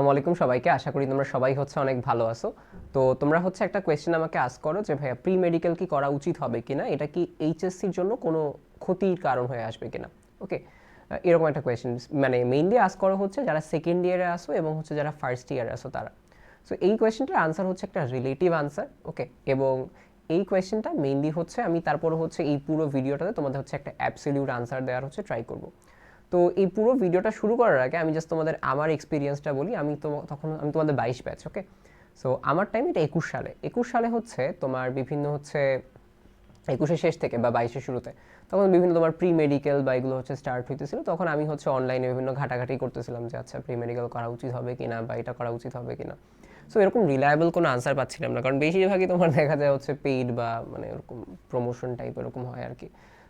আসসালামু আলাইকুম সবাইকে। আশা করি তোমরা সবাই হচ্ছে অনেক ভালো আছো। তো তোমরা হচ্ছে একটা কোয়েশ্চেন আমাকে আস করো যে, ভাইয়া প্রি মেডিকেল কি করা উচিত হবে কিনা? এটা কি এইচএসসির জন্য কোনো ক্ষতির কারণ হয়ে আসবে কিনা? ওকে এরকম একটা কোয়েশ্চেন মানে মেইনলি আস করো হচ্ছে যারা সেকেন্ড ইয়ারে আসো এবং হচ্ছে যারা ফার্স্ট ইয়ারে আসো তারা। সো এই কোয়েশ্চেনটার আনসার হচ্ছে একটা রিলেটিভ আনসার ওকে এবং এই কোয়েশ্চেনটা মেইনলি হচ্ছে আমি তারপর হচ্ছে এই পুরো ভিডিওটাতে তোমাদের হচ্ছে একটা অ্যাবসলিউট আনসার দেওয়ার হচ্ছে ট্রাই করব। তো এই পুরো ভিডিওটা শুরু করার আগে আমি জাস্ট তোমাদের আমার এক্সপিরিয়েন্সটা বলি। আমি তো তখন আমি তোমাদের বাইশ ব্যাচ ওকে সো আমার টাইম এটা একুশ সালে। একুশ সালে হচ্ছে তোমার বিভিন্ন হচ্ছে একুশের শেষ থেকে বা বাইশের শুরুতে তখন বিভিন্ন তোমার প্রি মেডিকেল বা এগুলো হচ্ছে স্টার্ট হইতেছিল। তখন আমি হচ্ছে অনলাইনে বিভিন্ন ঘাটাঘাটি করতেছিলাম যে আচ্ছা প্রি মেডিকেল করা উচিত হবে কিনা বা এটা করা উচিত হবে কিনা? সো এরকম রিলায়েবল কোনো আনসার পাচ্ছিলাম না। কারণ বেশিরভাগই তোমার দেখা যায় হচ্ছে পেইড বা মানে এরকম প্রমোশন টাইপ এরকম হয় আর কি।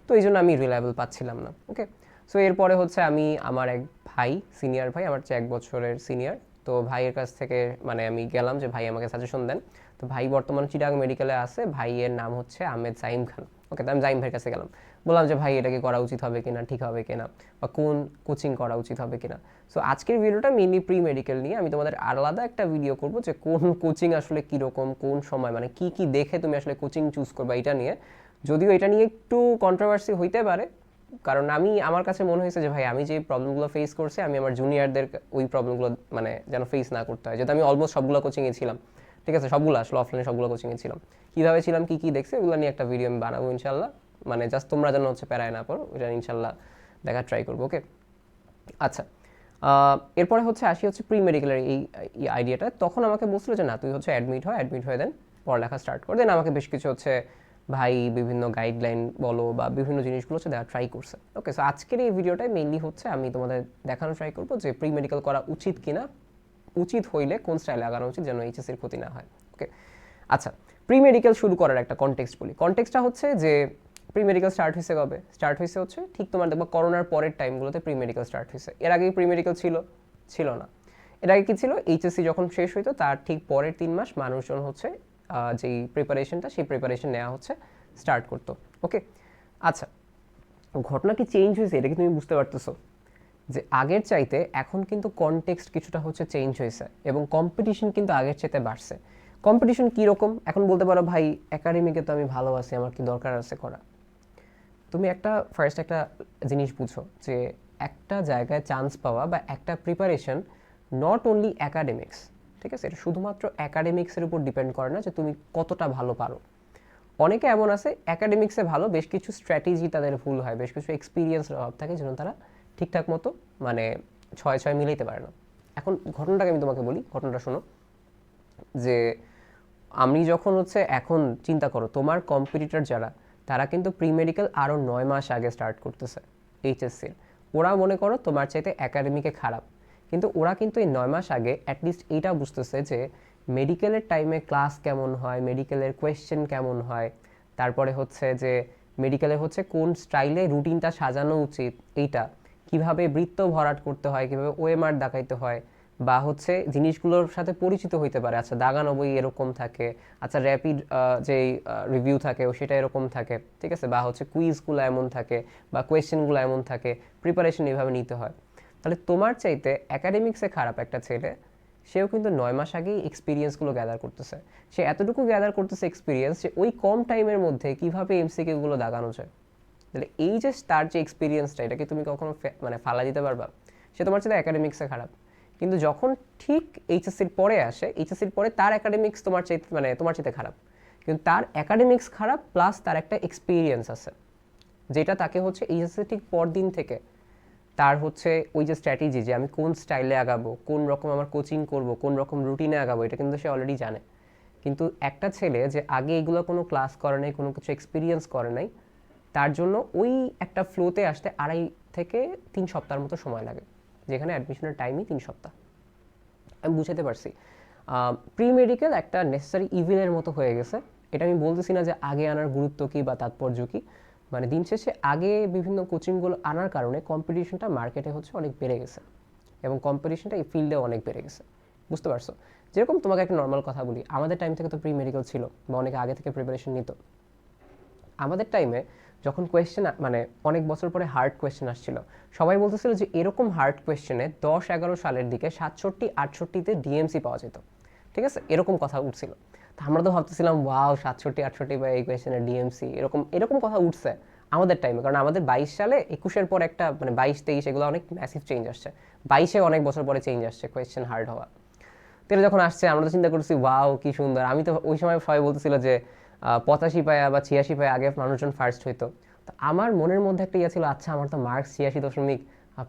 তো এই জন্য আমি রিলায়েবল পাচ্ছিলাম না ওকে সো এরপরে হচ্ছে আমি আমার এক ভাই সিনিয়র ভাই, আমার চেয়ে এক বছরের সিনিয়র তো ভাইয়ের কাছ থেকে মানে আমি গেলাম যে ভাই আমাকে সাজেশন দেন। তো ভাই বর্তমানে চিটাং মেডিকেলে আছে। ভাইয়ের নাম হচ্ছে আহমেদ জাইম খান। ওকে তো আমি জাইম ভাইয়ের কাছে গেলাম। বললাম যে, ভাই এটাকে করা উচিত হবে কিনা? ঠিক হবে কিনা? বা কোন কোচিং করা উচিত হবে কিনা? সো আজকের ভিডিওটা মেনলি প্রি মেডিকেল নিয়ে আমি তোমাদের আলাদা একটা ভিডিও করব যে কোন কোচিং আসলে কীরকম, কোন সময় মানে কি কি দেখে তুমি আসলে কোচিং চুজ করবা, এটা নিয়ে। যদিও এটা নিয়ে একটু কন্ট্রোভার্সি হইতে পারে কারণ আমি, আমার কাছে মনে হয়েছে যে ভাই, আমি যে প্রবলেমগুলো ফেস করছি, আমি আমার জুনিয়রদের ওই প্রবলেমগুলো মানে যেন ফেস না করতে হয়। যেহেতু আমি অলমোস্ট সবগুলো কোচিংয়ে ছিলাম। ঠিক আছে, সবগুলো, আসলে অফলাইনে সবগুলো কোচিংয়ে ছিলাম। কীভাবে ছিলাম, কী কী দেখছি, ওগুলো নিয়ে একটা ভিডিও আমি বানাবো ইনশাল্লাহ মানে জাস্ট তোমরা যেন হচ্ছে প্যারায় না পড়ো, ওইটা ইনশাল্লাহ দেখার ট্রাই করব ওকে আচ্ছা এরপরে হচ্ছে আসি হচ্ছে প্রি মেডিকেলের এই আইডিয়াটা তখন আমাকে বলছিল যে, না, তুই হচ্ছে অ্যাডমিট হয় অ্যাডমিট হয়ে দেন, পড়ালেখা স্টার্ট করে। দেন আমাকে বেশ কিছু হচ্ছে ভাই বিভিন্ন গাইডলাইন বলো বা বিভিন্ন জিনিসগুলো হচ্ছে দেওয়া ট্রাই করছে। ওকে সো আজকের এই ভিডিওটাই মেইনলি হচ্ছে আমি তোমাদের দেখানো ট্রাই করব যে প্রি মেডিকেল করা উচিত কিনা, উচিত হইলে কোন স্টাইলে আগানো উচিত যেন এইচএসির ক্ষতি না হয়। ওকে আচ্ছা প্রি মেডিকেল শুরু করার একটা কনটেক্সট বলি। কনটেক্সটটা হচ্ছে যে প্রি মেডিকেল স্টার্ট হয়েছে কবে? স্টার্ট হয়েছে হচ্ছে ঠিক তোমার দেখব করোনার পরের টাইমগুলোতে প্রি মেডিকেল স্টার্ট হয়েছে এর আগে প্রি মেডিকেল ছিল ছিল না। এর আগে কি ছিল? এইচএসসি যখন শেষ হইতো, তার ঠিক পরের তিন মাস মানুষজন হচ্ছে যেই প্রিপারেশনটা সেই প্রিপারেশন নেওয়া হচ্ছে স্টার্ট করতো। ওকে আচ্ছা ঘটনা কি চেঞ্জ হয়েছে? এটা কি তুমি বুঝতে পারতেছো। যে আগের চাইতে এখন কিন্তু কনটেক্সট কিছুটা হচ্ছে চেঞ্জ হয়েছে এবং কম্পিটিশন কিন্তু আগের চাইতে বাড়ছে। কম্পিটিশন কীরকম এখন বলতে পারো, ভাই একাডেমিকে তো আমি ভালো আছি, আমার কি দরকার আছে করা? তুমি একটা ফার্স্ট একটা জিনিস বুঝো যে একটা জায়গায় চান্স পাওয়া বা একটা প্রিপারেশন নট অনলি অ্যাকাডেমিক্স ঠিক আছে? এটা শুধুমাত্র অ্যাকাডেমিক্সের উপর ডিপেন্ড করে না যে তুমি কতটা ভালো পারো। অনেকে এমন আছে একাডেমিক্সে ভালো, বেশ কিছু স্ট্র্যাটেজি তাদের ভুল হয়, বেশ কিছু এক্সপিরিয়েন্সের অভাব থাকে যেন তারা ঠিকঠাক মতো মানে ছয় ছয় মিলাইতে পারে না। এখন ঘটনাটাকে আমি তোমাকে বলি, ঘটনাটা শোনো। যে আমি যখন হচ্ছে এখন চিন্তা করো, তোমার কম্পিটিটর যারা, তারা কিন্তু প্রি মেডিকেল আরও নয় মাস আগে স্টার্ট করতেছে এইচএসসির ওরা মনে করো তোমার চাইতে একাডেমিকে খারাপ। কিন্তু ওরা কিন্তু এই নয় মাস আগে অ্যাটলিস্ট এইটা বুঝতেছে যে মেডিকেলের টাইমে ক্লাস কেমন হয় মেডিকেলের কোয়েশ্চেন কেমন হয়, তারপরে হচ্ছে যে মেডিকেলে হচ্ছে কোন স্টাইলে রুটিনটা সাজানো উচিত, এইটা, কীভাবে বৃত্ত ভরাট করতে হয়, কীভাবে ওএমআর দেখাইতে হয়, বা হচ্ছে জিনিসগুলোর সাথে পরিচিত হইতে পারে আচ্ছা দাগানো বই এরকম থাকে আচ্ছা র্যাপিড যেই রিভিউ থাকে, ও সেটা এরকম থাকে, ঠিক আছে, বা হচ্ছে কুইজগুলো এমন থাকে, বা কোয়েশ্চেনগুলো এমন থাকে প্রিপারেশন এভাবে নিতে হয়। তাহলে তোমার চাইতে একাডেমিক্সে খারাপ একটা ছেলে, সেও কিন্তু নয় মাস আগেই এক্সপিরিয়েন্সগুলো গ্যাদার করতেছে। সে এতটুকু গ্যাদার করতেছে এক্সপিরিয়েন্স যে ওই কম টাইমের মধ্যে কীভাবে এমসিকিউগুলো দাগানো যায়? তাহলে এই যে তার যে এক্সপিরিয়েন্সটা এটাকে তুমি কখনো মানে ফালা দিতে পারবা? সে তোমার চাইতে একাডেমিক্সে খারাপ। কিন্তু যখন ঠিক এইচএসসির পরে আসে এইচএসসির পরে তার একাডেমিক্স তোমার চাইতে মানে তোমার চাইতে খারাপ। কিন্তু তার একাডেমিক্স খারাপ প্লাস তার একটা এক্সপিরিয়েন্স আছে, যেটা তাকে হচ্ছে এইচএসসি ঠিক পর দিন থেকে তার হচ্ছে ওই যে স্ট্র্যাটেজি যে আমি কোন স্টাইলে আগাবো, কোন রকম আমার কোচিং করব, কোন রকম রুটিনে আগাবো, এটা কিন্তু সে অলরেডি জানে। কিন্তু একটা ছেলে যে আগে এগুলো কোনো ক্লাস করে নাই, কোনো কিছু এক্সপিরিয়েন্স করে নাই, তার জন্য ওই একটা ফ্লোতে আসতে আড়াই থেকে তিন সপ্তাহের মতো সময় লাগে, যেখানে অ্যাডমিশনের টাইমই তিন সপ্তাহ। আমি বুঝাতে পারছি। প্রি মেডিকেল একটা নেসেসারি ইভিলের মতো হয়ে গেছে। এটা আমি বলতেছি না যে আগে আনার গুরুত্ব কী বা তাৎপর্য কী। মানে দিন শেষে আগে বিভিন্ন কোচিংগুলো আনার কারণে কম্পিটিশনটা মার্কেটে হচ্ছে অনেক বেড়ে গেছে এবং কম্পিটিশনটা এই ফিল্ডে অনেক বেড়ে গেছে। বুঝতে পারছ? যেরকম তোমাকে একটা নর্মাল কথা বলি, আমাদের টাইম থেকে তো প্রি মেডিকেল ছিল বা অনেকে আগে থেকে প্রিপারেশন নিত। আমাদের টাইমে যখন কোয়েশ্চেন মানে অনেক বছর পরে হার্ড কোয়েশ্চেন আসছিল, সবাই বলতেছিল যে এরকম হার্ড কোয়েশ্চেনে দশ এগারো সালের দিকে সাতষট্টি আটষট্টিতে ডিএমসি পাওয়া যেত। ঠিক আছে? এরকম কথা উঠছিল। তা আমরা তো ভাবতেছিলাম, ওয়াও, সাতষট্টি, আটষট্টি বা এই কোয়েশ্চেনে ডিএমসি এরকম এরকম কথা উঠছে আমাদের টাইমে কারণ আমাদের বাইশ সালে একুশের পর একটা মানে বাইশ, তেইশ এগুলো অনেক ম্যাসিভ চেঞ্জ আসছে। বাইশে অনেক বছর পরে চেঞ্জ আসছে কোয়েশ্চেন হার্ড হওয়া। তো যখন আসছে, আমরা তো চিন্তা করছি ওয়াও, কি সুন্দর। আমি তো ওই সময় সবাই বলতেছিল যে পঁচাশি পায়া বা ছিয়াশি পায়া আগে মানুষজন ফার্স্ট হইতো। তো আমার মনের মধ্যে একটা ইয়ে ছিল আচ্ছা আমার তো মার্কস ছিয়াশি দশমিক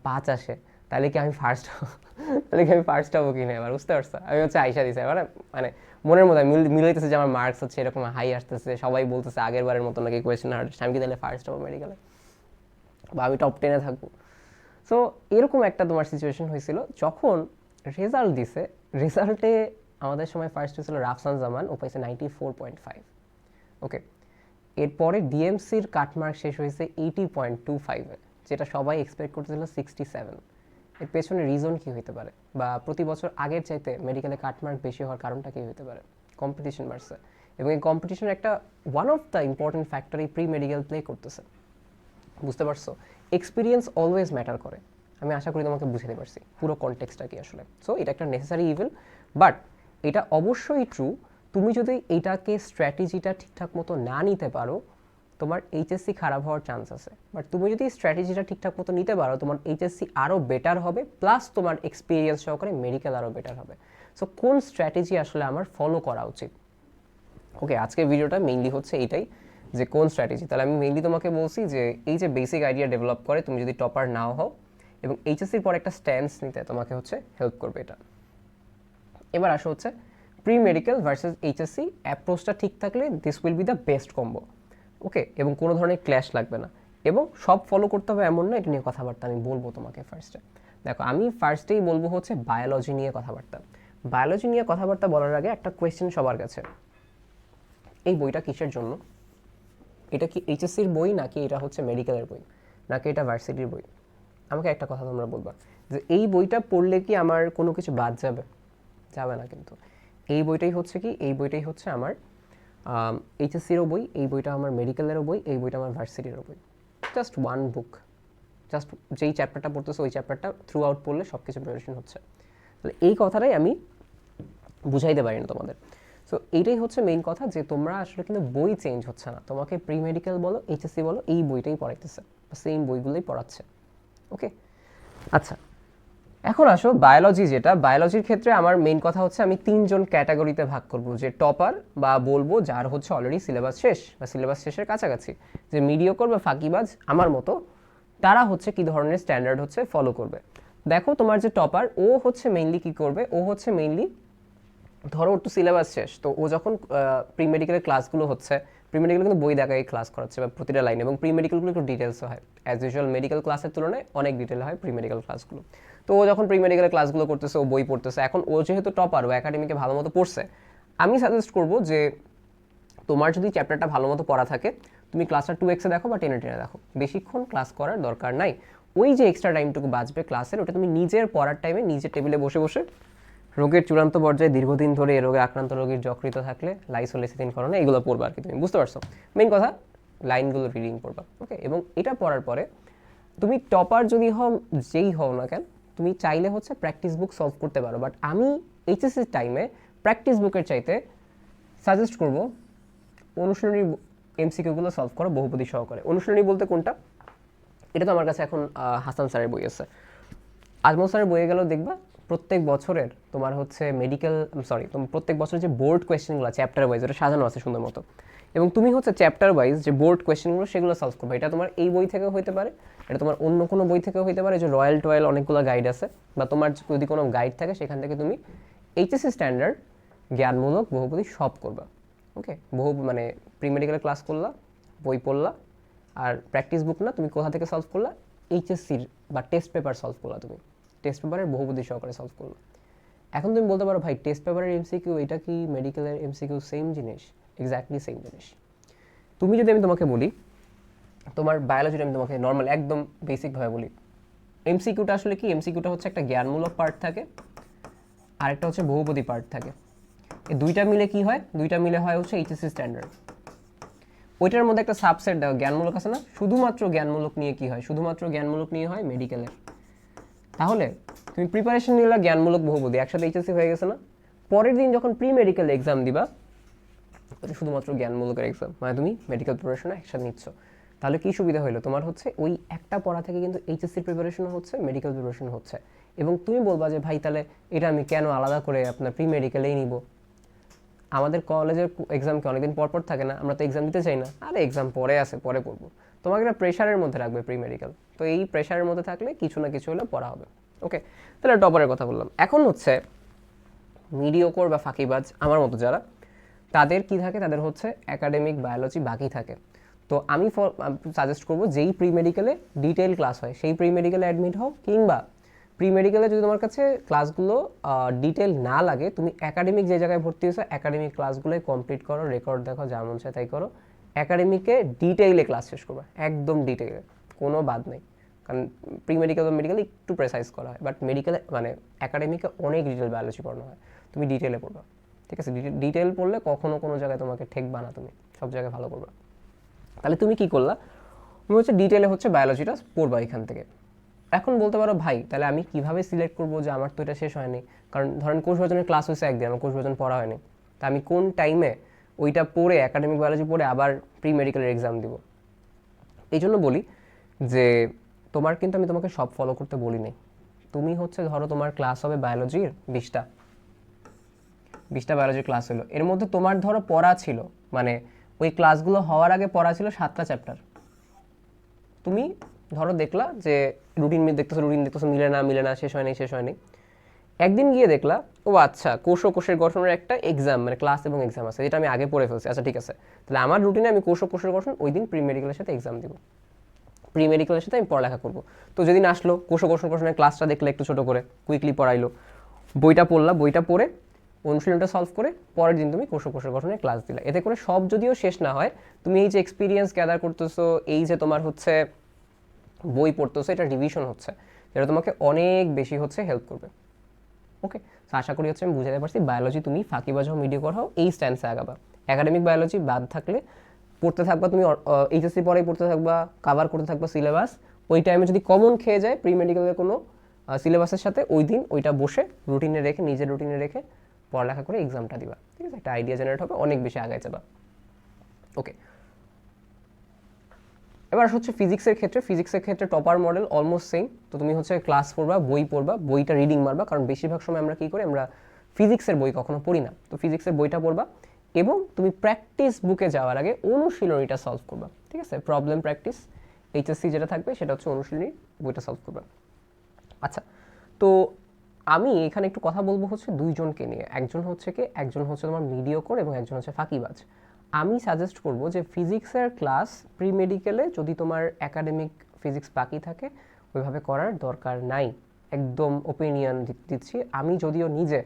পাঁচ আসে। তাহলে কি আমি ফার্স্ট তাহলে কি আমি ফার্স্ট হব কি না এবার? বুঝতে পারছ? আমি হচ্ছে আইসা দিছে, এবার মানে মনের মিল মিলাইতেছে যে আমার মার্কস হচ্ছে এরকম হাই আসতেছে, সবাই বলতেছে আগের বারের মতো নাকি কোয়েশ্চেন হার্ড আমি কি তাহলে ফার্স্ট হব মেডিকেলে বা আমি টপ টেনে থাকব? সো এরকম একটা তোমার সিচুয়েশন হয়েছিল, যখন রেজাল্ট দিছে রেজাল্টে আমাদের সময় ফার্স্ট হয়েছিল রাফসান জামান, ও পাইছে ninety four point five okay এরপরে ডিএমসির কাটমার্ক শেষ হয়েছে এইটি পয়েন্ট টু ফাইভে যেটা সবাই এক্সপেক্ট করতেছিল সিক্সটি সেভেন এর পেছনে রিজন কি হতে পারে? বা প্রতি বছর আগের চাইতে মেডিকেলে কাটমার্ক বেশি হওয়ার কারণটা কি হতে পারে? কম্পিটিশন বাড়ছে এবং এই কম্পিটিশনের একটা one of the important factor এই প্রি মেডিকেল প্লে করতেছে। বুঝতে পারছ? এক্সপিরিয়েন্স অলওয়েজ ম্যাটার করে। আমি আশা করি তোমাকে বুঝাতে পারছি। পুরো কনটেক্সটটা কি আসলে? সো এটা একটা নেসেসারি ইভেল বাট এটা অবশ্যই ট্রু তুমি যদি এটাকে স্ট্র্যাটেজিটা ঠিকঠাক মতো না নিতে পারো তোমার এইচএসসি খারাপ হওয়ার চান্স আছে। বাট তুমি যদি স্ট্র্যাটেজিটা ঠিকঠাক মতো নিতে পারো, তোমার এইচএসসি আরও বেটার হবে প্লাস তোমার এক্সপিরিয়েন্স সহকারে মেডিকেল আরও বেটার হবে। সো কোন স্ট্র্যাটেজি আসলে আমার ফলো করা উচিত? ওকে আজকের ভিডিওটা মেইনলি হচ্ছে এইটাই যে কোন স্ট্র্যাটেজি তাহলে আমি মেইনলি তোমাকে বলছি যে, এই যে বেসিক আইডিয়া ডেভেলপ করে, তুমি যদি টপার নাও হও, এবং এইচএসসির পর একটা স্ট্যান্স নিতে তোমাকে হচ্ছে হেল্প করবে এটা। এবার আসো হচ্ছে প্রি মেডিকেল ভার্সেস এইচএসসি অ্যাপ্রোচটা ঠিক থাকলে this will be the best combo okay, এবং কোনো ধরনের ক্ল্যাশ লাগবে না। এবং সব ফলো করতে হবে এমন না, এটা নিয়ে কথাবার্তা আমি বলব তোমাকে ফার্স্টে দেখো, আমি ফার্স্টেই বলব হচ্ছে বায়োলজি নিয়ে কথাবার্তা। বায়োলজি নিয়ে কথাবার্তা বলার আগে একটা কোয়েশ্চেন সবার কাছে। এই বইটা কিসের জন্য? এটা কি এইচএসসির বই নাকি এটা হচ্ছে মেডিকেলের বই? নাকি এটা ভার্সিটির বই? আমাকে একটা কথা তোমরা বলবা যে এই বইটা পড়লে কি আমার কোনো কিছু বাদ যাবে? যাবে না কিন্তু। এই বইটাই হচ্ছে কি? এই বইটাই হচ্ছে আমার এইচএসসিরও বই, এই বইটা আমার মেডিকেলেরও বই, এই বইটা আমার ভার্সিটিরও বই। জাস্ট ওয়ান বুক জাস্ট যেই চ্যাপ্টারটা পড়তেছে, ওই চ্যাপ্টারটা থ্রু আউট পড়লে সব কিছু প্রিপারেশন হচ্ছে। তাহলে এই কথাটাই আমি বুঝাইতে পারি না তোমাদের। সো এইটাই হচ্ছে মেইন কথা যে তোমরা আসলে কিন্তু বই চেঞ্জ হচ্ছে না। তোমাকে প্রি মেডিকেল বলো এইচএসসি বলো, এই বইটাই পড়াইতেছে। সেম বইগুলোই পড়াচ্ছে। ওকে আচ্ছা এখন আসো বায়োলজি যেটা বায়োলজির ক্ষেত্রে আমার মেইন কথা হচ্ছে আমি তিনজন ক্যাটাগরিতে ভাগ করব। যে টপার বা বলব যার হচ্ছে অলরেডি সিলেবাস শেষ বা সিলেবাস শেষের কাছাকাছি। যে মিডিওকর বা ফাঁকিবাজ আমার মতো, তারা হচ্ছে কি ধরনের স্ট্যান্ডার্ড হচ্ছে ফলো করবে। দেখো তোমার যে টপার ও হচ্ছে মেইনলি কি করবে? ও হচ্ছে মেইনলি ধরো তো সিলেবাস শেষ, তো ও যখন প্রি মেডিকেলের ক্লাসগুলো হচ্ছে প্রি মেডিকেল কিন্তু বই দেখাই ক্লাস করাচ্ছে বা প্রতিটা লাইন এবং প্রি মেডিকেলগুলো একটু ডিটেলসও হয়। অ্যাজ ইউজুয়াল মেডিকেল ক্লাসের তুলনায় অনেক ডিটেল হয় প্রি মেডিকেল ক্লাসগুলো তো ও যখন প্রি মেডিকেলের ক্লাসগুলো করতেছে, ও বই পড়তেছে। এখন ও যেহেতু টপার ও একাডেমিকে ভালো মতো পড়ছে, আমি সাজেস্ট করব যে তোমার যদি চ্যাপ্টারটা ভালো মতো পড়া থাকে, তুমি ক্লাসটা টু এক্সে দেখো বা টেনে টেনে দেখো। বেশিক্ষণ ক্লাস করার দরকার নাই। ওই যে এক্সট্রা টাইমটুকু বাঁচবে ক্লাসের ওটা তুমি নিজের পড়ার টাইমে নিজের টেবিলে বসে বসে রোগের চূড়ান্ত পর্যায়ে দীর্ঘদিন ধরে এই রোগে আক্রান্ত রোগীর যকৃত থাকলে লাইসোলেসিন করোনা এগুলো পড়বা আর কি তুমি। বুঝতে পারছ? মেইন কথা লাইনগুলো রিডিং পড়বা ওকে এবং এটা পড়ার পরে তুমি টপার যদি হও, যেই হও না কেন তুমি চাইলে হচ্ছে প্র্যাকটিস বুক সলভ করতে পারো বাট আমি এইচএসসির টাইমে প্র্যাকটিস বুকের চাইতে সাজেস্ট করব অনুশীলনী এমসিকিউগুলো সলভ করো, বহুপদী সহকারে। অনুশীলনী বলতে কোনটা? এটা তো আমার কাছে এখন হাসান স্যারের বই আছে। আজমল স্যারের বইয়ে গেলেও দেখবা প্রত্যেক বছরের তোমার হচ্ছে মেডিকেল সরি তোমার প্রত্যেক বছরের যে বোর্ড কোয়েশ্চেনগুলো চ্যাপ্টার ওয়াইজ ওটা সাজানো আছে সুন্দর মতো। এবং তুমি হচ্ছে চ্যাপ্টার ওয়াইজ যে বোর্ড কোয়েশ্চেনগুলো সেগুলো সলভ করবে। এটা তোমার এই বই থেকেও হতে পারে। এটা তোমার অন্য কোনো বই থেকেও হইতে পারে যে রয়্যাল টয়েল অনেকগুলো গাইড আছে, বা তোমার যদি কোনো গাইড থাকে, সেখান থেকে তুমি এইচএসসি স্ট্যান্ডার্ড জ্ঞানমূলক বহুপতি সব করবা ওকে বহু মানে প্রি মেডিকেলের ক্লাস করলা, বই পড়লা, আর প্র্যাকটিস বুক না, তুমি কোথা থেকে সলভ করলা? এইচএসসির বা টেস্ট পেপার সলভ করলা তুমি টেস্ট পেপারের বহুপতি সহকারে সলভ করলা। এখন তুমি বলতে পারো, ভাই টেস্ট পেপারের এমসিকিউ এটা কি মেডিকেলের এমসিকিউ সেম জিনিস? এক্স্যাক্টলি সেম জিনিস। তুমি যদি আমি তোমাকে বলি তোমার বায়োলজিটা আমি তোমাকে নর্মাল একদম বেসিকভাবে বলি। এমসিকিউটা আসলে কি? এমসিকিউটা হচ্ছে একটা জ্ঞানমূলক পার্ট থাকে, আরেকটা হচ্ছে বহুপদী পার্ট থাকে। এই দুইটা মিলে কি হয়? দুইটা মিলে হয় হচ্ছে এইচএসসি স্ট্যান্ডার্ড ওইটার মধ্যে একটা সাবসেট দাও জ্ঞানমূলক আছে না? শুধুমাত্র জ্ঞানমূলক নিয়ে কি হয়? শুধুমাত্র জ্ঞানমূলক নিয়ে হয় মেডিকেলে তাহলে তুমি প্রিপারেশন নিলে জ্ঞানমূলক বহুপদী, একসাথে এইচএসসি হয়ে গেছে না? পরের দিন যখন প্রি মেডিকেল এক্সাম দিবা শুধুমাত্র জ্ঞানমূলকের এক্সাম মানে তুমি মেডিকেল প্রিপারেশন একসাথে নিচ্ছ। তাহলে কি সুবিধা হলো তোমার হচ্ছে ওই একটা পড়া থেকে কিন্তু এইচএসসি প্রিপারেশন হচ্ছে মেডিকেল প্রিপারেশন হচ্ছে। এবং তুমি বলবা যে, ভাই, তাহলে এটা আমি কেন আলাদা করে আপনার প্রি মেডিকেলেই নিব? আমাদের কলেজের এক্সাম কি অনেকদিন পর পর থাকে না, আমরা তো এক্সাম দিতে চাই না। আরে এক্সাম পরে আছে, পরে পড়ব। তোমাকে একটা প্রেশারের মধ্যে রাখবে প্রি মেডিকেল তো এই প্রেশারের মধ্যে থাকলে কিছু না কিছু হলে পড়া হবে। ওকে তাহলে টপারের কথা বললাম। এখন হচ্ছে মিডিওকোর বা ফাঁকিবাজ, আমার মতো যারা, তাদের কি থাকে? তাদের হচ্ছে একাডেমিক বায়োলজি বাকি থাকে। তো আমি সাজেস্ট করব যেই প্রি মেডিকেলে ডিটেল ক্লাস হয়, সেই প্রি মেডিকেলে অ্যাডমিট হও কিংবা প্রি মেডিকেলে যদি তোমার কাছে ক্লাসগুলো ডিটেল না লাগে, তুমি একাডেমিক যে জায়গায় ভর্তি হয়েছো একাডেমিক ক্লাসগুলোই কমপ্লিট করো রেকর্ড দেখো, যা মন তাই করো। একাডেমিকে ডিটেইলে ক্লাস শেষ করবে, একদম ডিটেইলে কোনো বাদ নেই। কারণ প্রি মেডিকেল বা মেডিকেলে একটু প্রেসাইজ করা হয় বাট মেডিকেলে মানে একাডেমিকে অনেক ডিটেল বায়োলজি পড়ানো হয়, তুমি ডিটেলে পড়বা, ঠিক আছে? ডিটেল পড়লে কখনো কোনো জায়গায় তোমাকে ঠেকবা না তুমি, সব জায়গায় ভালো করবা। তাহলে তুমি কি করলা? তুমি হচ্ছে ডিটেলে হচ্ছে বায়োলজিটা পড়বা এখান থেকে। এখন বলতে পারো, ভাই, তাহলে আমি কীভাবে সিলেক্ট করব যে আমার তো এটা শেষ হয়নি? কারণ ধরেন কোষ বিভাজনের ক্লাস হয়েছে একদিন, আমার কোষ বিভাজন পড়া হয়নি। তা আমি কোন টাইমে ওইটা পড়ে একাডেমিক বায়োলজি পড়ে আবার প্রি মেডিকেলের এক্সাম দিব? এই জন্য বলি যে, তোমার কিন্তু আমি তোমাকে সব ফলো করতে বলি নাই তুমি হচ্ছে ধরো তোমার ক্লাস হবে বায়োলজির বিশটা। বিশটা বায়োলজির ক্লাস হলো। এর মধ্যে তোমার ধরো পড়া ছিল মানে ওই ক্লাসগুলো হওয়ার আগে পড়া ছিল সাতটা চ্যাপ্টার। তুমি ধরো দেখলা যে রুটিন দেখতেছো রুটিন, দেখতেছো মিলে না মিলে না, শেষ হয়নি শেষ হয়নি একদিন গিয়ে দেখলা, ও আচ্ছা কোষ ও কোষের গঠনের একটা এক্সাম মানে ক্লাস এবং এক্সাম আছে, যেটা আমি আগে পড়ে ফেলছি। আচ্ছা ঠিক আছে। তাহলে আমার রুটিনে আমি কোষ ও কোষের গঠন ওই দিন প্রি মেডিকেলের সাথে এক্সাম দিব। প্রি মেডিকেলের সাথে আমি পড়ালেখা করব। তো যেদিন আসলো, কোষ ও কোষণের ক্লাসটা দেখলে একটু ছোটো করে কুইকলি পড়াইলো। বইটা পড়লা, বইটা পড়ে অনুশীলনটা সলভ করে পরের দিন তুমি কোষ ও কোষের গঠনের ক্লাস দিলা। এতে করে সব যদিও শেষ না হয়, তুমি এই যে এক্সপিরিয়েন্স গ্যাদার করতেছো, এই যে তোমার হচ্ছে বই পড়তেছো, এটা রিভিশন হচ্ছে যেটা তোমাকে অনেক বেশি হচ্ছে হেল্প করবে। ওকে আশা করি হচ্ছে আমি বুঝাতে পারছি। বায়োলজি তুমি ফাঁকিবাজ হও মিডিও হও, এই স্ট্যান্সে আগাবা। একাডেমিক বায়োলজি বাদ থাকলে পড়তে থাকবা, তুমি এইচএসসি পরেই পড়তে থাকবা কাভার করতে থাকবা সিলেবাস ওই টাইমে যদি কমন খেয়ে যায় প্রি মেডিকেলের কোনো সিলেবাসের সাথে ওই দিন ওইটা বসে রুটিনে রেখে, নিজের রুটিনে রেখে পড়ালেখা করে এক্সামটা দিবা। ঠিক আছে? একটা আইডিয়া জেনারেট হবে, অনেক বেশি আগায় যাবা। ওকে এবার হচ্ছে ফিজিক্সের ক্ষেত্রে। ফিজিক্সের ক্ষেত্রে টপার মডেল অলমোস্ট সেম তো তুমি হচ্ছে ক্লাস পড়বা, বই পড়বা, বইটা রিডিং মারবা, কারণ বেশিরভাগ সময় আমরা কী করি? আমরা ফিজিক্সের বই কখনো পড়ি না। তো ফিজিক্সের বইটা পড়বা এবং তুমি প্র্যাকটিস বুকে যাওয়ার আগে অনুশীলনীটা সলভ করবা। ঠিক আছে? প্রবলেম প্র্যাকটিস এইচএসসি যেটা থাকবে, সেটা হচ্ছে অনুশীলনী, বইটা সলভ করবা। আচ্ছা তো আমি এখানে একটু কথা বলব হচ্ছে দুইজনকে নিয়ে। একজন হচ্ছে কি? একজন হচ্ছে তোমার মিডিওকর এবং একজন হচ্ছে ফাঁকিবাজ। আমি সাজেস্ট করব যে ফিজিক্সের ক্লাস প্রি মেডিকেলে যদি তোমার একাডেমিক ফিজিক্স বাকি থাকে, ওইভাবে করার দরকার নাই। একদম ওপিনিয়ন দিচ্ছি। আমি যদিও নিজে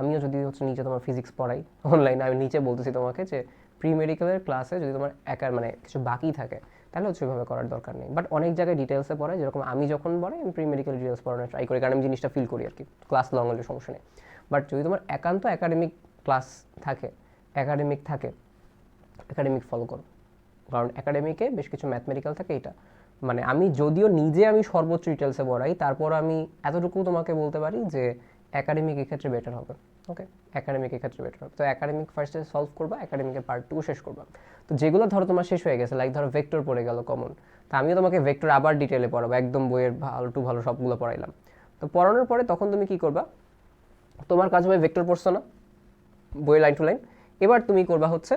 আমিও যদি হচ্ছে নিজে তোমার ফিজিক্স পড়াই অনলাইনে আমি নিচে বলতেছি তোমাকে যে প্রি মেডিকেলের ক্লাসে যদি তোমার একার মানে কিছু বাকি থাকে তাহলে হচ্ছে ওইভাবে করার দরকার নেই। বাট অনেক জায়গায় ডিটেলসে পড়ায় যেরকম আমি যখন পড়ে, আমি প্রি মেডিকেল ডিটেলস পড়ানোর ট্রাই করি, কারণ আমি জিনিসটা ফিল করি আর কি ক্লাস লং হলে সমস্যা নেই। বাট যদি তোমার একান্ত একাডেমিক ক্লাস থাকে একাডেমিক থাকে একাডেমিক ফলো করো। কারণ একাডেমিকে বেশ কিছু ম্যাথমেটিক্যাল থাকে এটা মানে আমি যদিও নিজে আমি সর্বোচ্চ ডিটেলসে পড়াই তারপর আমি এতটুকু তোমাকে বলতে পারি যে একাডেমিক এক্ষেত্রে বেটার হবে ওকে একাডেমিক এক্ষেত্রে বেটার হবে। তো একাডেমিক ফার্স্টে সলভ করবা একাডেমিকের পার্টটুকু শেষ করবা। তো যেগুলো ধরো তোমার শেষ হয়ে গেছে লাইক ধরো ভেক্টর পড়ে গেল কমন তো আমিও তোমাকে ভেক্টর আবার ডিটেলে পড়াবো, একদম বইয়ের ভালো টু ভালো সবগুলো পড়াইলাম। তো পড়ানোর পরে তখন তুমি কি করবা? তোমার কাজ হবে ভেক্টর পড়ছো না, বইয়ের লাইন টু লাইন এবার তুমি করবা হচ্ছে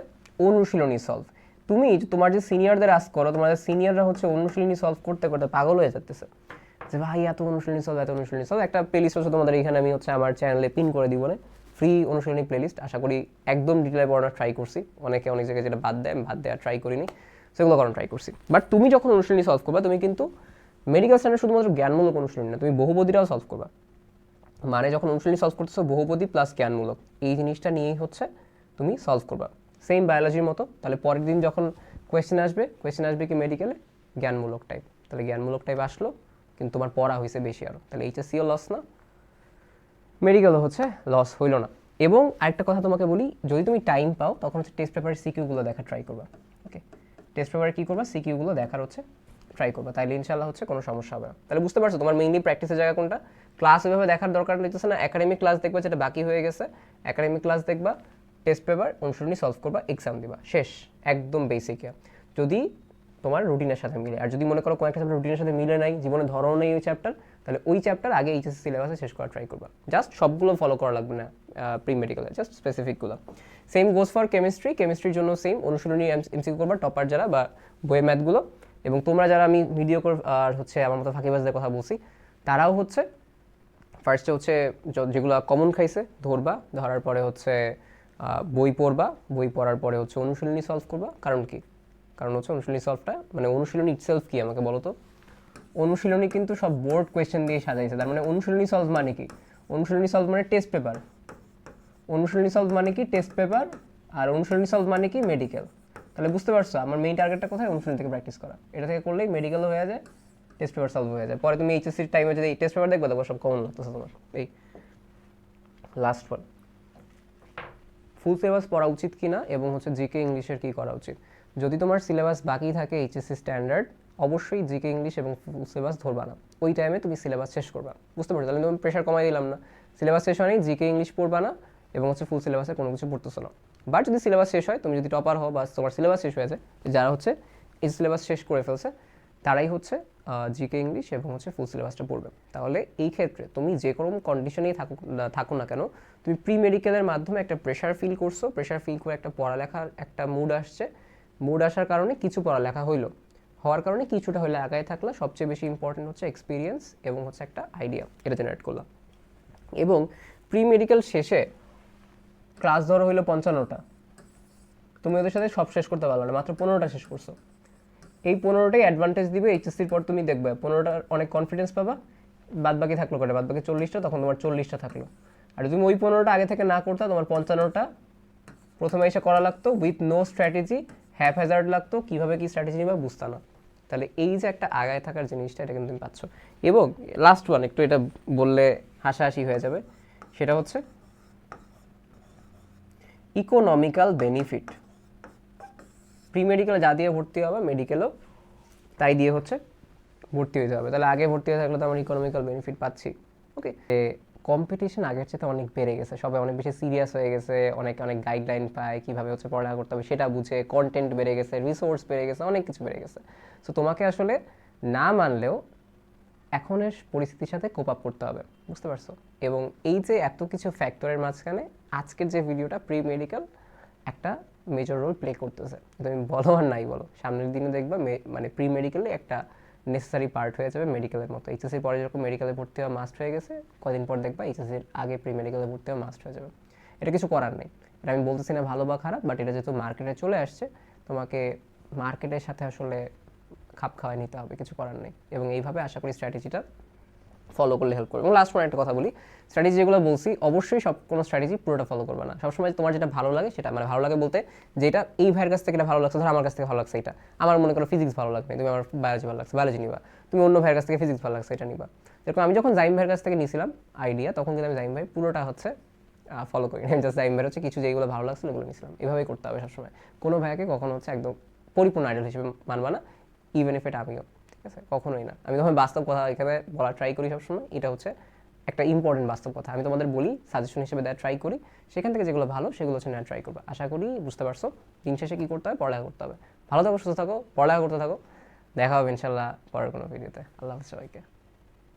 অনুশীলনী সলভ তুমি তোমার যে সিনিয়রদের আস করো তোমাদের সিনিয়ররা হচ্ছে অনুশীলনী সলভ করতে করতে পাগল হয়ে যাচ্ছে যে ভাই, এত অনুশীলনী সলভ এত অনুশীলনী সলভ একটা প্লেলিস্ট হচ্ছে তোমাদের এখানে আমি হচ্ছে আমার চ্যানেলে পিন করে দিব না ফ্রি অনুশীলনী প্লেলিস্ট আশা করি একদম ডিটেলে পড়ানোর ট্রাই করছি। অনেকে অনেক জায়গায় যেটা বাদ দেয়, আমি বাদ দেওয়ার ট্রাই করিনি। সেগুলো করানো ট্রাই করছি। বাট তুমি যখন অনুশীলনী সলভ করবা, তুমি কিন্তু মেডিকেল স্ট্যান্ডার্ড শুধুমাত্র জ্ঞানমূলক অনুশীলনী না, তুমি বহুপদীরাও সলভ করবা। মানে যখন অনুশীলনী সলভ করতেছো, বহুপদী প্লাস জ্ঞানমূলক, এই জিনিসটা নিয়েই হচ্ছে তুমি সলভ করবা। সেম বায়োলজির মতো, তাহলে পরের দিন যখন কোয়েশ্চেন আসবে কোয়েশ্চেন আসবে কি মেডিকেলে জ্ঞানমূলক টাইপ তাহলে জ্ঞানমূলক টাইপ আসলো কিন্তু তোমার পড়া হয়েছে বেশি আরও তাহলে এইচএসসিও লস না। মেডিকেলও হচ্ছে লস হইল না। এবং আরেকটা কথা তোমাকে বলি, যদি তুমি টাইম পাও, তখন হচ্ছে টেস্ট পেপারের সিকিউগুলো দেখা ট্রাই করবা। ওকে টেস্ট পেপারে কী করবা? সিকিউগুলো দেখার হচ্ছে ট্রাই করবা। তাইলে ইনশাল্লাহ হচ্ছে কোনো সমস্যা হবে না। তাহলে বুঝতে পারছ, তোমার মেইনলি প্র্যাকটিসের জায়গা কোনটা? ক্লাস এভাবে দেখার দরকার নিতেছে না। একাডেমিক ক্লাস দেখবা যেটা বাকি হয়ে গেছে। একাডেমিক ক্লাস দেখবা টেস্ট পেপার অনুসরণী সলভ করবা এক্সাম দিবা। শেষ, একদম বেসিক যদি তোমার রুটিনের সাথে মিলে। আর যদি মনে করো কোনো একটা চ্যাপ্টার রুটিনের সাথে মিলে নাই, জীবনে ধরো নেই ওই চ্যাপ্টার তাহলে ওই চ্যাপ্টার আগে এইচএসসি সিলেবাসে শেষ করা ট্রাই করবা। জাস্ট সবগুলো ফলো করা লাগবে না প্রি মেডিকেলে জাস্ট স্পেসিফিকগুলো সেম গোজ ফর কেমিস্ট্রি কেমিস্ট্রির জন্য সেম অনুশীলনী এমসিকিউ করবা টপার যারা বা বইয়ের ম্যাথগুলো এবং তোমরা যারা আমি ভিডিও কর আর হচ্ছে আমার মতো ফাঁকিবাজদের কথা বলছি, তারাও হচ্ছে ফার্স্টে হচ্ছে যেগুলো কমন খাইছে, ধরবা, ধরার পরে হচ্ছে বই পড়বা, বই পড়ার পরে হচ্ছে অনুশীলনী সলভ করবা। কারণ কি? কারণ হচ্ছে অনুশীলনী সলভটা মানে অনুশীলনী ইটসেলফ কি আমাকে বলো তো? অনুশীলনী কিন্তু সব বোর্ড কোয়েশ্চেন দিয়ে সাজাইছে, তার মানে অনুশীলনী সলভ মানে কি? অনুশীলনী সলভ মানে টেস্ট পেপার অনুশীলনী সলভ মানে কি? টেস্ট পেপার আর অনুশীলনী সলভ মানে কি? মেডিকেল তাহলে বুঝতে পারছ, আমার মেইন টার্গেটটা কোথায়? অনুশীলনী থেকে প্র্যাকটিস করা। এটা থেকে করলেই মেডিকেলও হয়ে যায় টেস্ট পেপার সলভ হয়ে যায়। পরে তুমি এইচএসসির টাইমে যদি টেস্ট পেপার দেখবে দেখো সব কমন লাগতেছে তোমার। এই লাস্ট ওয়ান ফুল সিলেবাস পড়া উচিত কি না এবং হচ্ছে জিকে ইংলিশের কি করা উচিত? যদি তোমার সিলেবাস বাকি থাকে এইচএসসি স্ট্যান্ডার্ড অবশ্যই জিকে ইংলিশ এবং ফুল সিলেবাস ধরবা না। ওই টাইমে তুমি সিলেবাস শেষ করবা। বুঝতে পারছ তাহলে তুমি প্রেশার কমাই দিলাম না। সিলেবাস শেষ হয়নি জিকে ইংলিশ পড়বা না এবং হচ্ছে ফুল সিলেবাসে কোনো কিছু পড়তেছো না। বাট যদি সিলেবাস শেষ হয়, তুমি যদি টপার হও বা তোমার সিলেবাস শেষ হয়ে যায় যারা হচ্ছে এই সিলেবাস শেষ করে ফেলছে, তারাই হচ্ছে জিকে ইংলিশ এবং হচ্ছে ফুল সিলেবাসটা পড়বে। তাহলে এই ক্ষেত্রে তুমি যে কোনো কন্ডিশনেই থাকো থাকো না কেন, তুমি প্রি মেডিকেলের মাধ্যমে একটা প্রেশার ফিল করছ। প্রেশার ফিল করে একটা পড়ালেখার একটা মুড আসছে। মুড আসার কারণে কিছু পড়ালেখা হইল। হওয়ার কারণে কিছুটা হলে আগায় থাকলে। সবচেয়ে বেশি ইম্পর্টেন্ট হচ্ছে এক্সপিরিয়েন্স এবং হচ্ছে একটা আইডিয়া এটা জেনারেট করলাম এবং প্রি মেডিকেল শেষে ক্লাস ধরো হইল পঞ্চান্নটা। তুমি ওদের সাথে সব শেষ করতে পারবে না, মাত্র পনেরোটা শেষ করছ। এই পনেরোটাই অ্যাডভান্টেজ দিবে এইচএসসির পর তুমি দেখবে পনেরোটা অনেক কনফিডেন্স পাবা। বাদ বাকি থাকল করে বাদ বাকি চল্লিশটা, তখন তোমার চল্লিশটা থাকল। আর তুমি ওই পনেরোটা আগে থেকে না করতে, তোমার পঞ্চান্নটা প্রথমে এসে করা লাগতো with no strategy haphazard লাগতো, কীভাবে কী স্ট্র্যাটেজি নিবা বুঝতে না। তাহলে এই যে একটা আগায় থাকার জিনিসটা, এটা কিন্তু তুমি পাচ্ছ। এবং লাস্ট ওয়ান একটু এটা বললে হাসাহাসি হয়ে যাবে। সেটা হচ্ছে ইকোনমিক্যাল বেনিফিট প্রি মেডিকেলে যা দিয়ে ভর্তি হবে মেডিকেলও তাই দিয়ে হচ্ছে ভর্তি হতে হবে তাহলে আগে ভর্তি হয়ে থাকলে তো আমরা ইকোনমিক্যাল বেনিফিট পাচ্ছি। ওকে কম্পিটিশন আগের চেয়ে অনেক বেড়ে গেছে। সবাই অনেক বেশি সিরিয়াস হয়ে গেছে, অনেক অনেক গাইডলাইন পায়, কীভাবে হচ্ছে পড়ালেখা করতে হবে সেটা বুঝে কন্টেন্ট বেড়ে গেছে রিসোর্স বেড়ে গেছে, অনেক কিছু বেড়ে গেছে। সো তোমাকে আসলে না মানলেও এখনের পরিস্থিতির সাথে কোপ আপ করতে হবে, বুঝতে পারছ? এবং এই যে এত কিছু ফ্যাক্টরের মাঝখানে আজকের যে ভিডিওটা প্রি মেডিকেল একটা মেজর রোল প্লে করতেছে। তুমি বলো আর নাই বলো, সামনের দিনে দেখবা মানে প্রি মেডিকেলে একটা নেসেসারি পার্ট হয়ে যাবে মেডিকেলের মতো। এইচএসসির পরে যেরকম মেডিকেলে ভর্তি হওয়া মাস্ট হয়ে গেছে, কদিন পর দেখবা এইচএসসির আগে প্রি মেডিকেলে ভর্তি হওয়া মাস্ট হয়ে যাবে। এটা কিছু করার নেই। এটা আমি বলতেছি না ভালো বা খারাপ বাট এটা যেহেতু মার্কেটে চলে আসছে, তোমাকে মার্কেটের সাথে আসলে খাপ খাওয়াই নিতে হবে, কিছু করার নেই। এবং এইভাবে আশা করি স্ট্র্যাটেজিটা ফলো করলে হেল্প করবে। এবং লাস্ট পয়েন্ট একটা কথা বলি স্ট্র্যাটেজি যেগুলো বলছি, অবশ্যই সব কোনো স্ট্র্যাটেজি পুরোটা ফলো করবে না। সবসময় তোমার যেটা ভালো লাগে সেটা মানে ভালো লাগে বলতে যেটা এই ভাইয়ের কাছ থেকে এটা ভালো লাগছে, ধর আমার কাছ থেকে ভালো লাগছে এটা। আমার মনে করো ফিজিক্স ভালো লাগবে তুমি আমার বায়োলজি ভালো লাগছে বায়োলজি নিবা। তুমি অন্য ভাইয়ের কাছ থেকে ফিজিক্স ভালো লাগছে, এটা নিবা। যেরকম আমি যখন জাইম ভাইয়ের কাছ থেকে নিয়েছিলাম আইডিয়া তখন কিন্তু আমি জাইম ভাই পুরোটা হচ্ছে ফলো করি আমি জাস্ট জাইম ভাইয়ের হচ্ছে কিছু যেগুলো ভালো লাগছিল এগুলো নিয়েছিলাম এভাবেই করতে হবে সবসময়। কোনো ভাইয়াকে কখনো হচ্ছে একদম পরিপূর্ণ আইডল হিসেবে মানবা না ইভেন ইফ এটা আমিও। ঠিক আছে? কখনোই না। আমি তখন বাস্তব কথা এখানে বলা ট্রাই করি সবসময়। এটা হচ্ছে একটা ইম্পর্টেন্ট বাস্তব কথা। আমি তোমাদের বলি সাজেশন হিসেবে দেওয়া ট্রাই করি। সেখান থেকে যেগুলো ভালো, সেগুলো হচ্ছে না ট্রাই করব। আশা করি বুঝতে পারছ। দিন শেষে কী করতে হবে পড়ালেখা করতে হবে। ভালো থাকো, সুস্থ থাকো, পড়ালেখা করতে থাকো। দেখা হবে ইনশাল্লাহ পরের কোনো ভিডিওতে আল্লাহ হাফিজ সবাইকে।